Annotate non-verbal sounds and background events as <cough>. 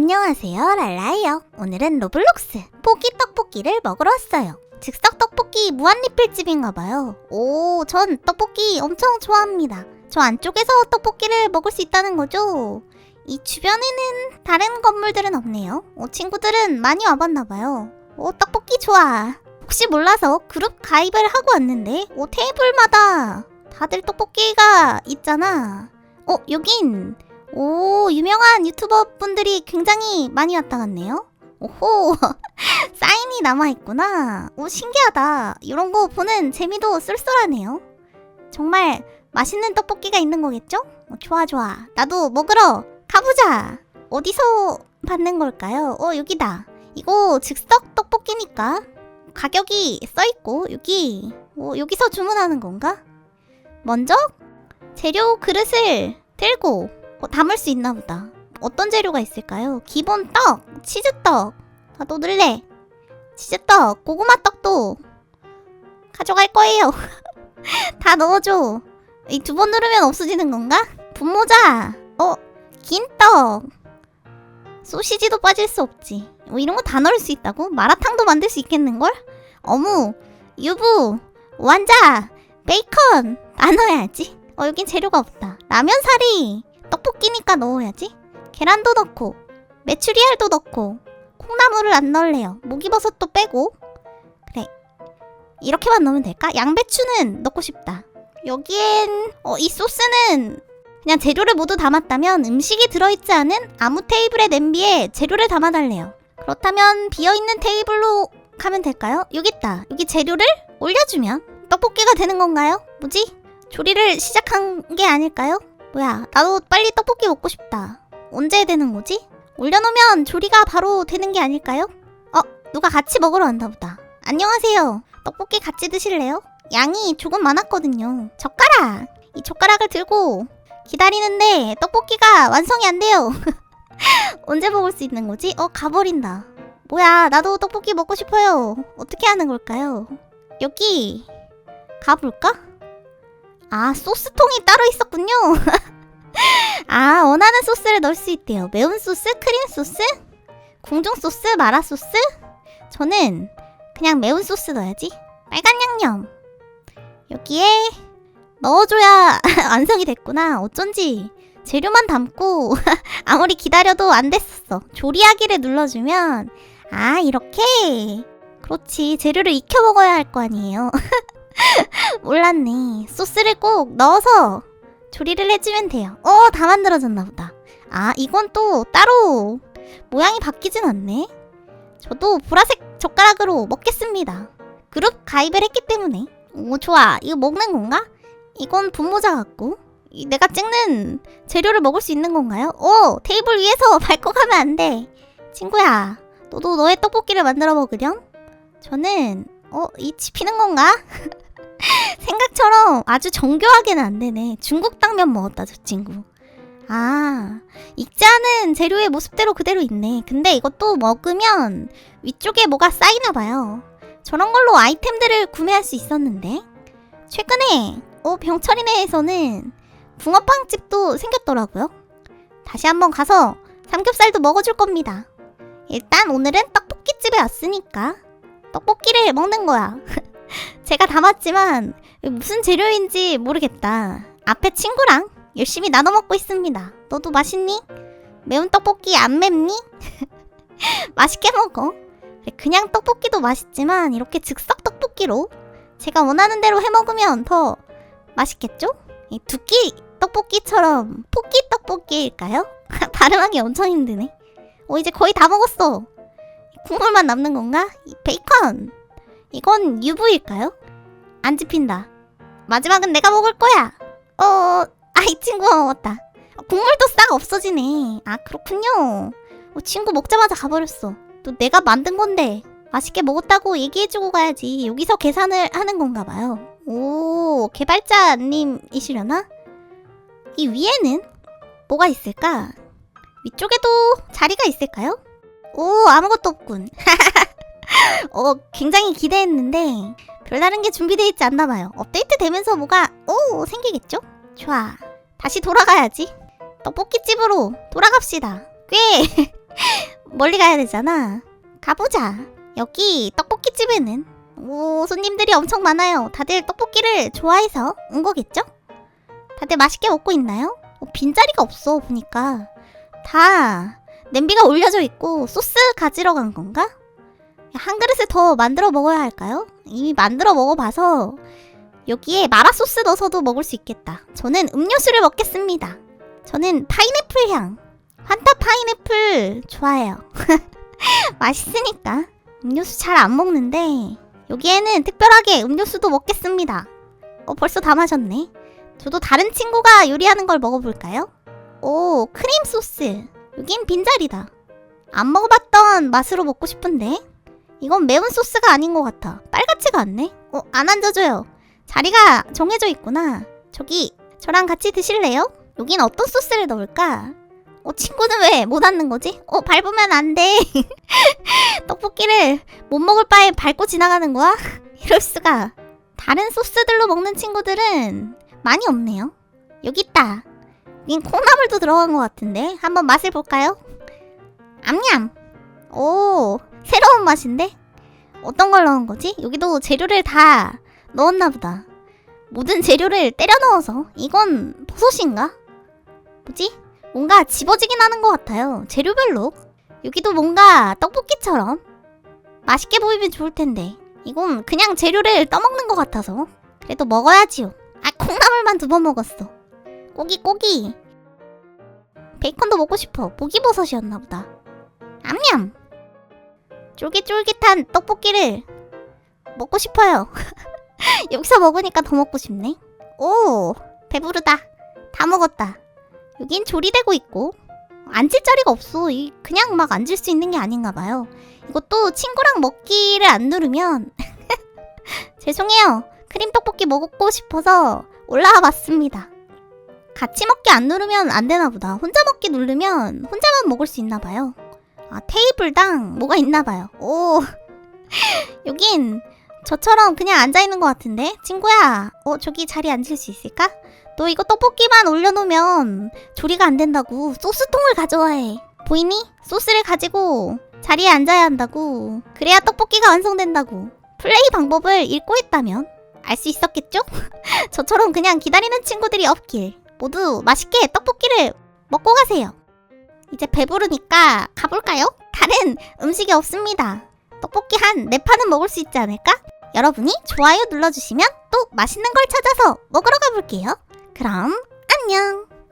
안녕하세요, 랄라예요. 오늘은 로블록스 포기 떡볶이를 먹으러 왔어요. 즉석 떡볶이 무한리필집인가봐요. 오, 전 떡볶이 엄청 좋아합니다. 저 안쪽에서 떡볶이를 먹을 수 있다는 거죠? 이 주변에는 다른 건물들은 없네요. 어, 친구들은 많이 와봤나봐요. 오, 떡볶이 좋아. 혹시 몰라서 그룹 가입을 하고 왔는데, 오, 테이블마다 다들 떡볶이가 있잖아. 어, 여긴 오, 유명한 유튜버 분들이 굉장히 많이 왔다 갔네요. 오호, <laughs> 사인이 남아있구나. 오, 신기하다. 이런 거 보는 재미도 쏠쏠하네요. 정말 맛있는 떡볶이가 있는 거겠죠? 어, 좋아, 좋아. 나도 먹으러 가보자. 어디서 받는 걸까요? 어, 여기다. 이거 즉석 떡볶이니까 가격이 써있고, 여기, 어, 여기서 주문하는 건가? 먼저 재료 그릇을 들고 어, 담을 수 있나 보다. 어떤 재료가 있을까요? 기본 떡, 치즈떡. 나도 넣을래. 치즈떡, 고구마 떡도 가져갈 거예요. <laughs> 다 넣어줘. 이 두 번 누르면 없어지는 건가? 분모자. 어, 긴 떡. 소시지도 빠질 수 없지. 뭐 이런 거 다 넣을 수 있다고? 마라탕도 만들 수 있겠는걸? 어묵, 유부, 완자, 베이컨 다 넣어야지. 어, 여긴 재료가 없다. 라면 사리. 떡볶이니까 넣어야지. 계란도 넣고, 메추리알도 넣고, 콩나물을 안 넣을래요. 목이버섯도 빼고. 그래. 이렇게만 넣으면 될까? 양배추는 넣고 싶다. 여기엔, 어, 이 소스는 그냥 재료를 모두 담았다면 음식이 들어있지 않은 아무 테이블의 냄비에 재료를 담아달래요. 그렇다면 비어있는 테이블로 가면 될까요? 여기 있다. 여기 재료를 올려주면 떡볶이가 되는 건가요? 뭐지? 조리를 시작한 게 아닐까요? 뭐야, 나도 빨리 떡볶이 먹고 싶다. 언제 되는 거지? 올려놓으면 조리가 바로 되는 게 아닐까요? 어, 누가 같이 먹으러 왔나 보다. 안녕하세요. 떡볶이 같이 드실래요? 양이 조금 많았거든요. 젓가락! 이 젓가락을 들고 기다리는데 떡볶이가 완성이 안 돼요. <laughs> 언제 먹을 수 있는 거지? 어, 가버린다. 뭐야, 나도 떡볶이 먹고 싶어요. 어떻게 하는 걸까요? 여기 가볼까? 아, 소스통이 따로 있었군요. <laughs> 아, 원하는 소스를 넣을 수 있대요. 매운 소스, 크림 소스, 궁중 소스, 마라 소스. 저는 그냥 매운 소스 넣어야지. 빨간 양념. 여기에 넣어줘야 <laughs> 완성이 됐구나. 어쩐지 재료만 담고 <laughs> 아무리 기다려도 안 됐었어. 조리하기를 눌러주면 아 이렇게 그렇지 재료를 익혀 먹어야 할 거 아니에요. 몰랐네. 소스를 꼭 넣어서 조리를 해주면 돼요. 어, 다 만들어졌나 보다. 아, 이건 또 따로 모양이 바뀌진 않네. 저도 보라색 젓가락으로 먹겠습니다. 그룹 가입을 했기 때문에. 오, 좋아. 이거 먹는 건가? 이건 분모자 같고. 이 내가 찍는 재료를 먹을 수 있는 건가요? 오, 테이블 위에서 <laughs> 밟고 가면 안 돼. 친구야, 너도 너의 떡볶이를 만들어 먹으렴? 저는, 어, 이 집히는 건가? <laughs> <laughs> 생각처럼 아주 정교하게는 안 되네. 중국 당면 먹었다, 저 친구. 아, 익지 않은 재료의 모습대로 그대로 있네. 근데 이것도 먹으면 위쪽에 뭐가 쌓이나 봐요. 저런 걸로 아이템들을 구매할 수 있었는데. 최근에, 어, 병철이네에서는 붕어빵 집도 생겼더라고요. 다시 한번 가서 삼겹살도 먹어줄 겁니다. 일단 오늘은 떡볶이집에 왔으니까 떡볶이를 먹는 거야. <laughs> 제가 담았지만 무슨 재료인지 모르겠다. 앞에 친구랑 열심히 나눠 먹고 있습니다. 너도 맛있니? 매운 떡볶이 안 맵니? <laughs> 맛있게 먹어. 그냥 떡볶이도 맛있지만 이렇게 즉석 떡볶이로 제가 원하는 대로 해 먹으면 더 맛있겠죠? 이 두끼 떡볶이처럼 포끼 떡볶이일까요? <laughs> 발음하기 엄청 힘드네. 어 이제 거의 다 먹었어. 국물만 남는 건가? 이 베이컨. 이건 유부일까요? 안 집힌다. 마지막은 내가 먹을 거야. 어, 아, 이 친구가 먹었다. 어, 국물도 싹 없어지네. 아, 그렇군요. 어, 친구 먹자마자 가버렸어. 또 내가 만든 건데. 맛있게 먹었다고 얘기해주고 가야지. 여기서 계산을 하는 건가 봐요. 오, 개발자님이시려나? 이 위에는 뭐가 있을까? 위쪽에도 자리가 있을까요? 오, 아무것도 없군. <laughs> 어, 굉장히 기대했는데 별다른 게 준비되어 있지 않나 봐요. 업데이트 되면서 뭐가 오 생기겠죠? 좋아. 다시 돌아가야지. 떡볶이집으로 돌아갑시다. 꽤 <laughs> 멀리 가야 되잖아. 가보자. 여기 떡볶이 집에는 오 손님들이 엄청 많아요. 다들 떡볶이를 좋아해서 온 거겠죠? 다들 맛있게 먹고 있나요? 어, 빈자리가 없어 보니까 다 냄비가 올려져 있고 소스 가지러 간 건가? 한 그릇을 더 만들어 먹어야 할까요? 이미 만들어 먹어봐서 여기에 마라 소스 넣어서도 먹을 수 있겠다. 저는 음료수를 먹겠습니다. 저는 파인애플 향. 환타 파인애플 좋아해요. <laughs> 맛있으니까. 음료수 잘 안 먹는데 여기에는 특별하게 음료수도 먹겠습니다. 어 벌써 다 마셨네. 저도 다른 친구가 요리하는 걸 먹어볼까요? 오 크림 소스. 여긴 빈자리다. 안 먹어봤던 맛으로 먹고 싶은데 이건 매운 소스가 아닌 것 같아. 빨갛지가 않네. 어 안 앉아줘요. 자리가 정해져 있구나. 저기 저랑 같이 드실래요? 여긴 어떤 소스를 넣을까? 어 친구는 왜 못 앉는 거지? 어 밟으면 안 돼. <laughs> 떡볶이를 못 먹을 바에 밟고 지나가는 거야? <laughs> 이럴 수가. 다른 소스들로 먹는 친구들은 많이 없네요. 여기 있다. 여긴 콩나물도 들어간 것 같은데 한번 맛을 볼까요? 암냠. 오 새로운 맛인데? 어떤 걸 넣은 거지? 여기도 재료를 다 넣었나 보다. 모든 재료를 때려 넣어서 이건 버섯인가? 뭐지? 뭔가 집어지긴 하는 것 같아요. 재료별로. 여기도 뭔가 떡볶이처럼 맛있게 보이면 좋을 텐데 이건 그냥 재료를 떠먹는 것 같아서 그래도 먹어야지요. 아 콩나물만 두 번 먹었어. 꼬기 꼬기. 베이컨도 먹고 싶어. 목이버섯이었나 보다. 암냠. 쫄깃쫄깃한 떡볶이를 먹고 싶어요. <laughs> 여기서 먹으니까 더 먹고 싶네. 오, 배부르다. 다 먹었다. 여긴 조리되고 있고 앉을 자리가 없어. 이 그냥 막 앉을 수 있는 게 아닌가 봐요. 이것도 친구랑 먹기를 안 누르면 <laughs> 죄송해요. 크림 떡볶이 먹고 싶어서 올라와 봤습니다. 같이 먹기 안 누르면 안 되나 보다. 혼자 먹기 누르면 혼자만 먹을 수 있나 봐요. 아, 테이블당 뭐가 있나 봐요. 오. <laughs> 여긴 저처럼 그냥 앉아 있는 것 같은데? 친구야, 어, 저기 자리 앉을 수 있을까? 너 이거 떡볶이만 올려놓으면 조리가 안 된다고. 소스통을 가져와 해. 보이니? 소스를 가지고 자리에 앉아야 한다고. 그래야 떡볶이가 완성된다고. 플레이 방법을 읽고 있다면 알 수 있었겠죠? <laughs> 저처럼 그냥 기다리는 친구들이 없길. 모두 맛있게 떡볶이를 먹고 가세요. 이제 배부르니까 가볼까요? 다른 음식이 없습니다. 떡볶이 한 네 판은 먹을 수 있지 않을까? 여러분이 좋아요 눌러주시면 또 맛있는 걸 찾아서 먹으러 가볼게요. 그럼 안녕!